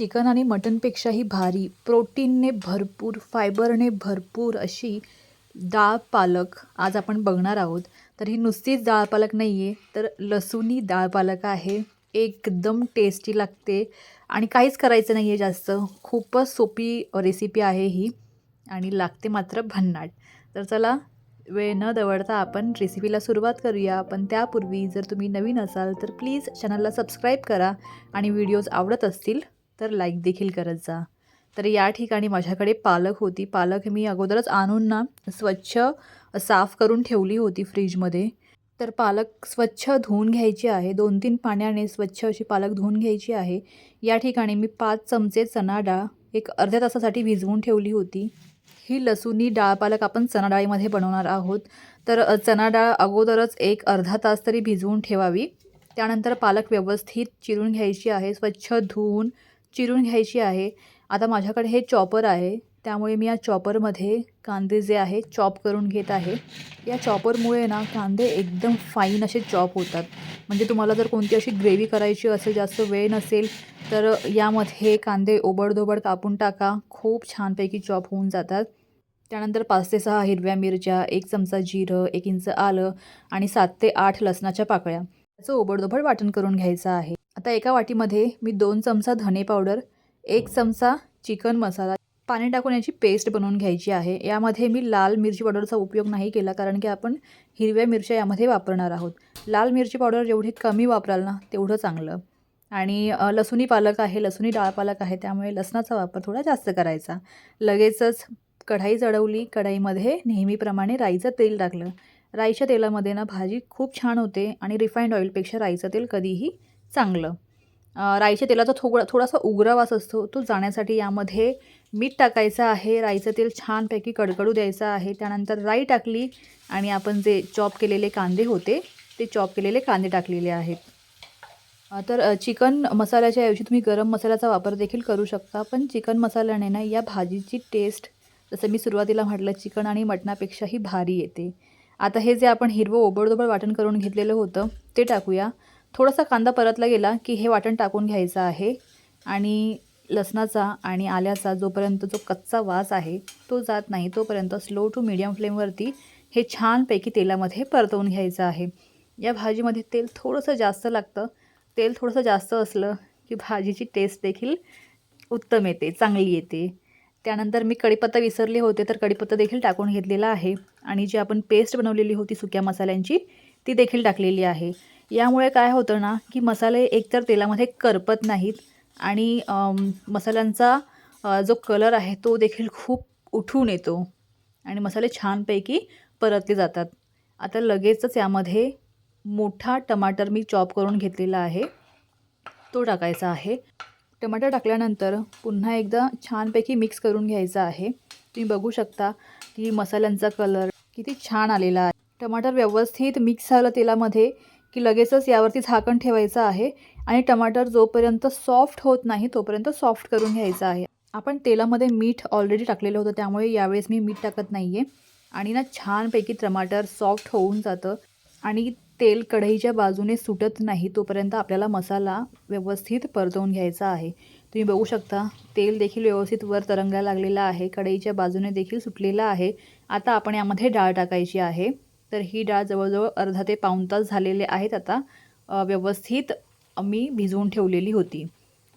Chicken आणि मटनपेक्षाही भारी. प्रोटीनने भरपूर फायबरने भरपूर अशी डाळ पालक आज आपण बघणार आहोत. तर ही नुसतीच डाळ पालक नाही आहे तर लसूणी डाळ पालक आहे. एकदम टेस्टी लागते. आणि काहीच करायचं नाही आहे जास्त. खूपच सोपी रेसिपी आहे ही. आणि लागते मात्र भन्नाट. तर चला वेळ न दवडता आपण रेसिपीला सुरुवात करूया. पण त्यापूर्वी जर तुम्ही नवीन असाल तर प्लीज चॅनलला सबस्क्राईब करा. आणि व्हिडिओज आवडत असतील तर लाईक देखील करत जा. तर या ठिकाणी माझ्याकडे पालक होती. पालक मी अगोदरच आणून ना स्वच्छ साफ करून ठेवली होती फ्रीजमध्ये. तर पालक स्वच्छ धुवून घ्यायची आहे. दोन तीन पाण्याने स्वच्छ अशी पालक धुवून घ्यायची आहे. या ठिकाणी मी पाच चमचे चणा डाळ एक अर्ध्या तासासाठी भिजवून ठेवली होती. ही लसूणी डाळ पालक आपण चणा डाळीमध्ये बनवणार आहोत. तर चणाडाळ चणा डाळ अगोदरच एक अर्धा तास तरी भिजवून ठेवावी. त्यानंतर पालक व्यवस्थित चिरून घ्यायची आहे. स्वच्छ धुवून चिरून घ्यायची आहे. आता माझ्याकडे हे चॉपर आहे. त्यामुळे मी या चॉपरमध्ये कांदे जे आहे चॉप करून घेत आहे. या चॉपरमुळे ना कांदे एकदम फाईन असे चॉप होतात. म्हणजे तुम्हाला जर कोणती अशी ग्रेव्ही करायची असेल जास्त वेळ नसेल तर यामध्ये कांदे ओबडधोबड कापून टाका. खूप छानपैकी चॉप होऊन जातात. त्यानंतर पाच ते सहा हिरव्या मिरच्या एक चमचा जिरं एक इंच आलं आणि सात ते आठ लसणाच्या पाकळ्या. याचं ओबडधोबड वाटण करून घ्यायचं आहे. आता एका वाटीमध्ये मी दोन चमचा धने पावडर एक चमचा चिकन मसाला पाणी टाकून याची पेस्ट बनवून घ्यायची आहे. यामध्ये मी लाल मिरची पावडरचा उपयोग नाही केला कारण की आपण हिरव्या मिरच्या यामध्ये वापरणार आहोत. लाल मिरची पावडर जेवढी कमी वापराल ना तेवढं चांगलं. आणि लसुणी पालक आहे लसूणी डाळ पालक आहे त्यामुळे लसणाचा वापर थोडा जास्त करायचा. लगेचच कढाई चढवली कढाईमध्ये नेहमीप्रमाणे राईचं तेल टाकलं. राईच्या तेलामध्ये ना भाजी खूप छान होते आणि रिफाईंड ऑइलपेक्षा राईचं तेल कधीही चांगलं. राईच्या तेलाचा थोडा थोडासा उग्रवास असतो. तो जाण्यासाठी यामध्ये मीठ टाकायचं आहे. राईचं तेल छानपैकी कडकडू द्यायचं आहे. त्यानंतर राई टाकली आणि आपण जे चॉप केलेले कांदे होते ते चॉप केलेले कांदे टाकलेले आहेत. तर चिकन मसाल्याच्या ऐवजी तुम्ही गरम मसाल्याचा वापर देखील करू शकता. पण चिकन मसाल्याने ना या भाजीची टेस्ट जसं मी सुरुवातीला म्हटलं चिकन आणि मटणापेक्षाही भारी येते. आता हे जे आपण हिरवं ओबडधोबड वाटण करून घेतलेलं होतं ते टाकूया. थोडासा कांदा परतला गेला की हे वाटण टाकून घ्यायचं आहे आणि लसणाचा आणि आल्याचा जोपर्यंत जो कच्चा वास आहे तो जात नाही तोपर्यंत स्लो टू मीडियम फ्लेमवरती हे छानपैकी तेलामध्ये परतवून घ्यायचं आहे. या भाजीमध्ये तेल थोडंसं जास्त लागतं. तेल थोडंसं जास्त असलं की भाजीची टेस्ट देखील उत्तम येते चांगली येते. त्यानंतर मी कढीपत्ता विसरले होते तर कढीपत्ता देखील टाकून घेतलेला आहे. आणि जी आपण पेस्ट बनवलेली होती सुक्या मसाल्यांची ती देखील टाकलेली आहे. यामुळे काय होतं ना की मसाले एकतर तेलामध्ये करपत नाहीत आणि मसाल्यांचा जो कलर आहे तो देखील खूप उठून येतो आणि मसाले छानपैकी परतले जातात. आता लगेचच यामध्ये मोठा टमाटर मी चॉप करून घेतलेला आहे. तो टाकायचा आहे. टमाटर टाकल्यानंतर पुन्हा एकदा छानपैकी मिक्स करून घ्यायचा आहे. तुम्ही बघू शकता की मसाल्यांचा कलर किती छान आलेला आहे. टमाटर व्यवस्थित मिक्स झालं तेलामध्ये. की लगेचच यावरती झाकण ठेवायचं आहे आणि टमाटर जोपर्यंत सॉफ्ट होत नाही तोपर्यंत सॉफ्ट करून घ्यायचं आहे. आपण तेलामध्ये मीठ ऑलरेडी टाकलेलं होतं त्यामुळे यावेळेस मी मीठ टाकत नाही आहे आणि ना छानपैकी टमाटर सॉफ्ट होऊन जातं आणि तेल कढईच्या बाजूने सुटत नाही तोपर्यंत आपल्याला मसाला व्यवस्थित परतवून घ्यायचा आहे. तुम्ही बघू शकता तेल देखील व्यवस्थित वर तरंगायला लागलेलं आहे कढईच्या बाजूने देखील सुटलेलं आहे. आता आपण यामध्ये डाळ टाकायची आहे. तर ही डाळ जवळजवळ अर्धा ते पाऊण तास झालेले आहेत आता. व्यवस्थित मी भिजवून ठेवलेली होती.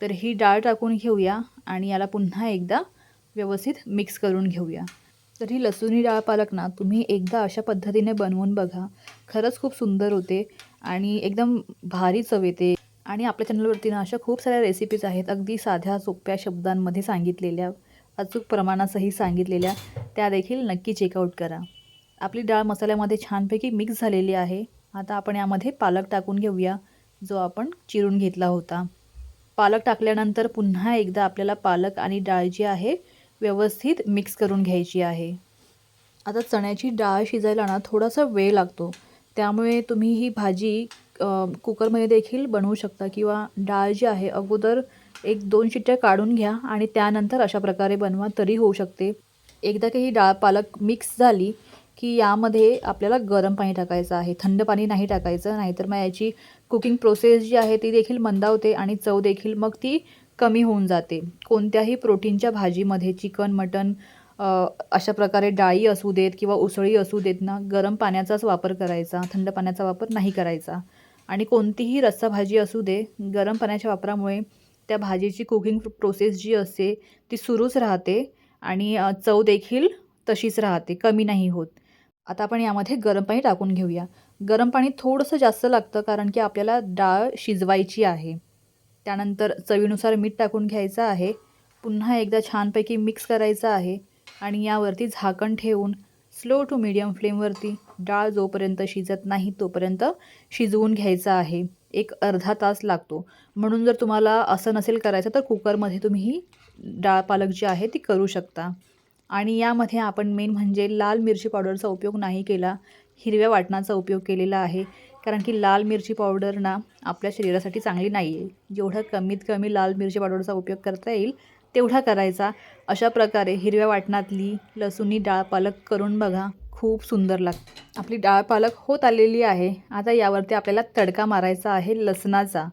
तर ही डाळ टाकून घेऊया आणि याला पुन्हा एकदा व्यवस्थित मिक्स करून घेऊया. तर ही लसूणी डाळ पालक ना तुम्ही एकदा अशा पद्धतीने बनवून बघा. खरंच खूप सुंदर होते आणि एकदम भारी चव येते. आणि आपल्या चॅनलवरती ना अशा खूप साऱ्या रेसिपीज आहेत अगदी साध्या सोप्या शब्दांमध्ये सांगितलेल्या अचूक प्रमाणासही सांगितलेल्या. त्या देखील नक्की चेकआउट करा. आपली डाळ मसाल्यामध्ये छानपैकी मिक्स झालेली आहे. आता आपण यामध्ये पालक टाकून घेऊया जो आपण चिरून घेतला होता. पालक टाकल्यानंतर पुन्हा एकदा आपल्याला पालक आणि डाळ जी आहे व्यवस्थित मिक्स करून घ्यायची आहे. आता चण्याची डाळ शिजायला ना थोडासा वेळ लागतो. त्यामुळे तुम्ही ही भाजी कुकरमध्ये देखील बनवू शकता किंवा डाळ जी आहे अगोदर एक दोन शिट्ट्या काढून घ्या आणि त्यानंतर अशा प्रकारे बनवा तरी होऊ शकते. एकदा की ही डाळ पालक मिक्स झाली की यामध्ये आपल्याला गरम पाणी टाकायचं आहे थंड पाणी नाही टाकायचं नाहीतर मग याची कुकिंग प्रोसेस जी आहे ती देखील मंदावते आणि चव देखील मग ती कमी होऊन जाते. कोणत्याही प्रोटीनच्या भाजीमध्ये चिकन मटन अशा प्रकारे डाळी असू देत किंवा उसळी असू देत ना गरम पाण्याचाच वापर करायचा थंड पाण्याचा वापर नाही करायचा. आणि कोणतीही रस्साभाजी असू दे गरम पाण्याच्या वापरामुळे त्या भाजीची कुकिंग प्रोसेस जी असते ती सुरूच राहते आणि चव देखील तशीच राहते कमी नाही होत. आता आपण यामध्ये गरम पाणी टाकून घेऊया. गरम पाणी थोडंसं जास्त लागतं कारण की आपल्याला डाळ शिजवायची आहे. त्यानंतर चवीनुसार मीठ टाकून घ्यायचं आहे. पुन्हा एकदा छानपैकी मिक्स करायचं आहे आणि यावरती झाकण ठेवून स्लो टू मीडियम फ्लेमवरती डाळ जोपर्यंत शिजत नाही तोपर्यंत शिजवून घ्यायचं आहे. एक अर्धा तास लागतो. म्हणून जर तुम्हाला असं नसेल करायचं तर कुकरमध्ये तुम्ही ही डाळ पालक जी आहे ती करू शकता. आणि यामध्ये आपण मेन म्हणजे लाल मिरची पावडरचा उपयोग नाही केला हिरव्या वाटणाचा उपयोग केलेला आहे. कारण की लाल मिरची पावडर ना आपल्या शरीरासाठी चांगली नाही आहे जेवढं कमीत कमी लाल मिरची पावडरचा उपयोग करता येईल तेवढा करायचा. अशा प्रकारे हिरव्या वाटणातली लसूणी डाळ पालक करून बघा खूप सुंदर लागते. आपली डाळ पालक होत आलेली आहे. आता यावरती आपल्याला तडका मारायचा आहे लसणाचा.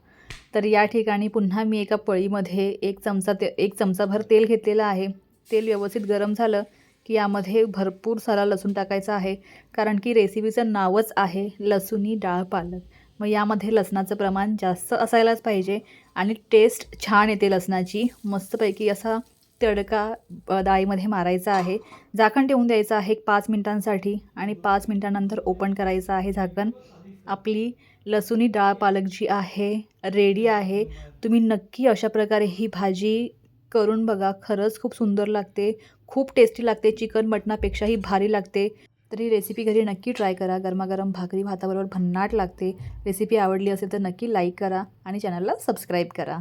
तर या ठिकाणी पुन्हा मी एका पळीमध्ये एक चमचा ते एक चमचाभर तेल घेतलेलं आहे. तेल व्यवस्थित गरम झालं की यामध्ये भरपूर सारा लसूण टाकायचा आहे. कारण की रेसिपीचं नावच आहे लसुणी डाळ पालक. मग यामध्ये लसणाचं प्रमाण जास्त असायलाच पाहिजे आणि टेस्ट छान येते लसणाची. मस्तपैकी असा तडका अ, डाळीमध्ये मारायचा आहे. झाकण ठेवून द्यायचं आहे एक पाच मिनटांसाठी आणि पाच मिनटानंतर ओपन करायचं आहे झाकण. आपली लसुणी डाळ पालक जी आहे रेडी आहे. तुम्ही नक्की अशा प्रकारे ही भाजी करून बघा खरंच खूप सुंदर लागते खूप टेस्टी लागते चिकन मटणापेक्षाही भारी लागते. तर ही रेसिपी घरी नक्की ट्राय करा गरमागरम भाकरी भाताबरोबर भन्नाट लागते. रेसिपी आवडली असेल तर नक्की लाईक करा आणि चॅनलला सबस्क्राईब करा.